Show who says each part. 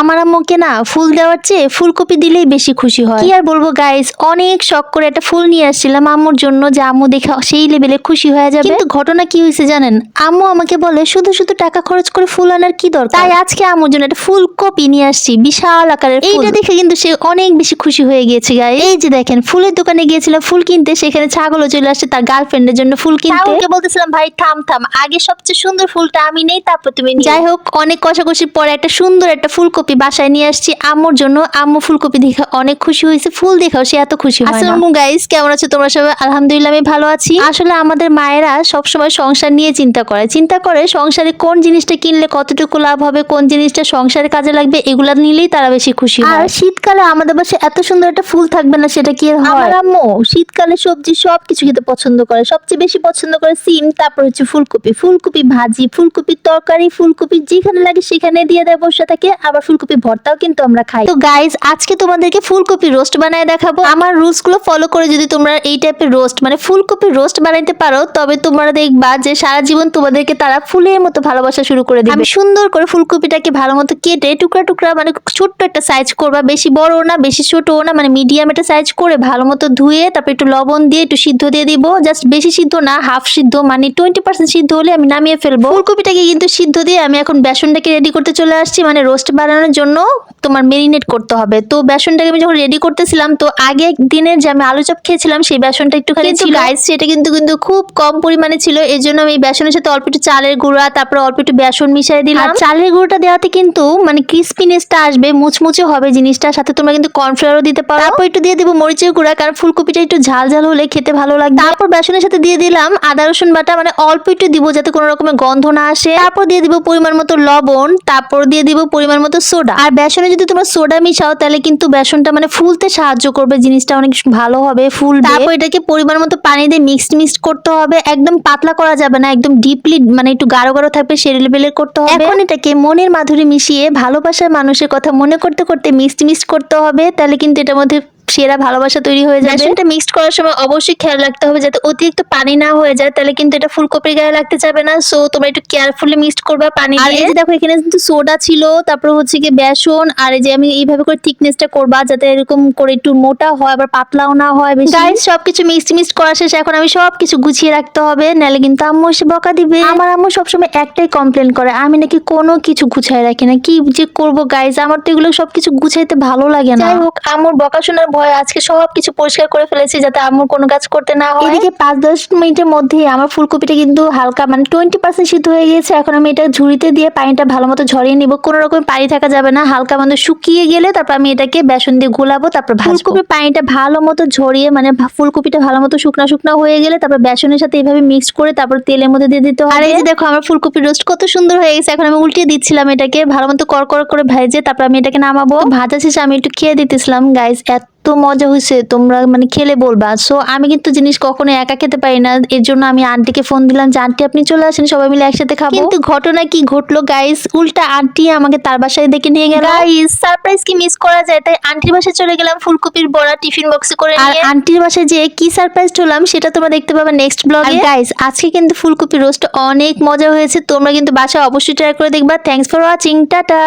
Speaker 1: আমার আম্মুকে না ফুল দেওয়ার চেয়ে ফুলকপি দিলেই বেশি খুশি হয়। কি আর বলব গাইস অনেক শখ করে একটা ফুল নিয়ে আসছিলাম আম্মুর জন্য যে আম্মু দেখে সেই লেভেলে খুশি হয়ে যাবে। কিন্তু ঘটনা কি হয়েছে জানেন? আম্মু আমাকে বলে শুধু শুধু টাকা খরচ করে ফুল আনার কি দরকার? তাই আজকে আম্মুর জন্য একটা ফুলকপি নিয়ে আসছি বিশাল আকারের এইটা দেখে কিন্তু সে অনেক বেশি খুশি হয়ে গিয়েছে গাই এই যে দেখেন ফুলের দোকানে গিয়েছিলাম ফুল কিনতে সেখানে ছাগলও চলে আসছে তার গার্লফ্রেন্ডের জন্য ফুল কিনতে। ওকে বলতেছিলাম ভাই থাম থাম। আগে সবচেয়ে সুন্দর ফুলটা আমি নেই তারপর তুমি। যাই হোক অনেক কষাকষির পরে একটা সুন্দর একটা ফুলকপি বাসায় নিয়ে আসছি। আম্মুর জন্য আম্মু ফুলকপি দেখে অনেক খুশি হয়েছে। ফুল দেখাও সে এত খুশি আসসালামু গাইস কেমন আছো তোমরা সবাই? আলহামদুলিল্লাহ আমি ভালো আছি। আসলে আমাদের মায়েরা সবসময় সংসার নিয়ে চিন্তা করে। চিন্তা করে সংসারে কোন জিনিসটা কিনলে কতটুকু লাভ হবে কোন জিনিসটা সংসারে কাজে লাগবে এগুলা নিলেই তারা বেশি খুশি হয়। আর শীতকালে আমাদের বাসায় এত সুন্দর একটা ফুল থাকবে না সেটা কি হয়? আমার আম্মু শীতকালে সবজি সব কিছু খেতে পছন্দ করে। সবচেয়ে বেশি পছন্দ করে সিম তারপর হচ্ছে ফুলকপি। ফুলকপি ভাজি ফুলকপির তরকারি ফুলকপি যেখানে লাগে সেখানে দিয়ে দেয় বসে থাকে। আবার ফুলকপি ভর্তাও কিন্তু আমরা খাই। তো গাইজ আজকে তোমাদেরকে ফুলকপি রোস্ট বানায় দেখাবো। আমার রুলসগুলো ফলো করে যদি তোমরা এই টাইপের রোস্ট মানে ফুলকপি রোস্ট বানাইতে পারো, তবে তোমরা দেখবা যে সারা জীবন তোমাদেরকে তারা ফুলের মতো ভালোবাসা শুরু করে দিবে। আমি সুন্দর করে ফুলকপিটাকে ভালো মতো কেটে টুকরা টুকরা মানে ছোট্ট একটা সাইজ করবা, বেশি বড় না, বেশি ছোটও না মানে মিডিয়াম একটা সাইজ করে ভালো মতো ধুয়ে, তারপর একটু লবণ দিয়ে একটু সিদ্ধ দিয়ে দিব। জাস্ট বেশি সিদ্ধ না হাফ সিদ্ধ মানে টোয়েন্টি পার্সেন্ট সিদ্ধ হলে আমি নামিয়ে ফেলব। ফুলকপিটাকে কিন্তু সিদ্ধ দিয়ে আমি এখন বেসনটাকে রেডি করতে চলে আসছি মানে রোস্ট বানানোর জন্য তোমার মেরিনেট করতে হবে। তো বেসনটাকে আমি যখন রেডি করতেছিলাম তো আগে দিনের যে আমি আলু চপ খেয়েছিলাম সেই বেসনটা একটুখানি ছিল। গাইস সেটা কিন্তু কিন্তু খুব কম পরিমাণে ছিল। এই জন্য আমি বেসনের সাথে অল্প একটু চালের গুঁড়া তারপর অল্প একটু বেসন মিশিয়ে দিলাম। আর চালের গুঁড়োটা দেওয়াতে কিন্তু মানে ক্রিস্পিনেসটা আসবে মুচমুচে হবে জিনিসটা সাথে। তোমরা কিন্তু কর্নফ্লাওয়ারও দিতে পারো। তারপর একটু দিয়ে দিব মরিচের গুঁড়া কারণ ফুলকপিটা একটু ঝাল ঝাল হলে খেতে ভালো লাগবে। তারপর বেসনের সাথে দিয়ে দিলাম আদা রসুন বাটা মানে অল্প একটু দিব যাতে কোনো রকমের গন্ধ না আসে। তারপর দিয়ে দিব পরিমাণ মতো লবণ তারপর দিয়ে দিব পরিমাণ মতো সোডা। আর বেসনে যদি তোমরা সোডা মিশাও তাহলে কিন্তু বেসনটা মানে ফুলতে সাহায্য করবে জিনিসটা অনেক ভালো হবে ফুল তারপর এটাকে পরিমাণ মতো পানি দিয়ে মিক্সড মিক্সড করতে হবে একদম পাতলা করা যাবে না একদম ডিপলি মানে একটু গাঢ় গাঢ় থাকবে সেই লেভেলের করতে হবে। এখন এটাকে মনের মাধুরী মিশিয়ে ভালোবাসার মানুষের কথা মনে করতে করতে মিক্সড মিক্সড করতে হবে তাহলে কিন্তু এটার মধ্যে সেরা ভালোবাসা তৈরি হয়ে যাবে। বেসনটা মিক্সড করার সময় অবশ্যই খেয়াল রাখতে হবে যাতে অতিরিক্ত পানি না হয়ে যায় তাহলে কিন্তু এটা ফুলকপির গায়ে লাগতে যাবে না। সো তোমরা একটু কেয়ারফুলি মিক্সড করবা পানি দিয়ে এই যে দেখো এখানে কিন্তু সোডা ছিল তারপর হচ্ছে কি বেসন আর এই যে আমি এইভাবে করে থিকনেসটা করবা যাতে এরকম করে একটু মোটা হয় আবার পাতলাও না হয় বেশি। গাইস সবকিছু মিক্সড মিক্সড করা শেষ। এখন আমি সবকিছু গুছিয়ে রাখতে হবে নাহলে কিন্তু আম্মু এসে বকা দিবে। আমার আম্মু সবসময় একটাই কমপ্লেন করে আমি নাকি কোনো কিছু গুছায় রাখি না। কি যে করব গাইস আমার তো এগুলো সবকিছু গুছাইতে ভালো লাগে না। যাই হোক আম্মুর বকা শোনার ভয় আজকে সবকিছু পরিষ্কার করে ফেলেছি যাতে আম্মুর কোনো কাজ করতে না হয়। এদিকে পাঁচ দশ মিনিটের মধ্যেই আমার ফুলকপিটা কিন্তু হালকা মানে টোয়েন্টি পার্সেন্ট সিদ্ধ হয়ে গিয়েছে। এখন আমি এটা ঝুড়িতে দিয়ে পানিটা ভালো মতো ঝরিয়ে নিব। কোনো রকম পানি থাকা যাবে না। হালকা মতো শুকিয়ে গেলে তারপর আমি এটাকে বেসন দিয়ে গোলাবো তারপর ফুলকপির পানিটা ভালো মতো ঝরিয়ে মানে ফুলকপিটা ভালো মতো শুকনা শুকনা হয়ে গেলে তারপর বেসনের সাথে এইভাবে মিক্স করে তারপর তেলের মধ্যে দিয়ে দিতে হবে। আর এই যে দেখো আমার ফুলকপি রোস্ট কত সুন্দর হয়ে গেছে। এখন আমি উল্টিয়ে দিচ্ছিলাম এটাকে। ভালো মতো করকর করে ভেজে তারপর আমি এটাকে নামাবো। ভাজা শেষে আমি একটু খেয়ে দিতেছিলাম। গাইস এত মজা হয়েছে তোমরা মানে খেলে বলবা। সো আমি কিন্তু জিনিস কখনো একা খেতে পারি না এর জন্য আমি আন্টিকে ফোন দিলাম যে আন্টি আপনি চলে আসেন সবাই মিলে একসাথে খাব। কিন্তু ঘটনা কি ঘটলো গাইস উল্টা আন্টি আমাকে তার বাসায় দেখে নিয়ে গেল। গাইস সারপ্রাইজ কি মিস করা যায়? তাই আন্টির বাসায় চলে গেলাম ফুলকপির বড়া টিফিন বক্সে করে আর আন্টির বাসায় যে কি সারপ্রাইজ হলাম সেটা তোমরা দেখতে পাবে নেক্সট ব্লগে গাইস আজকে কিন্তু ফুলকপি রোস্ট অনেক মজা হয়েছে তোমরা কিন্তু বাসায় অবশ্যই ট্রাই করে দেখবা। Thanks for watching tata!